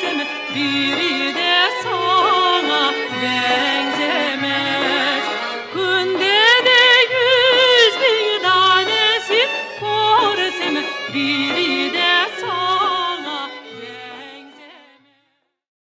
gözüm biri de sor.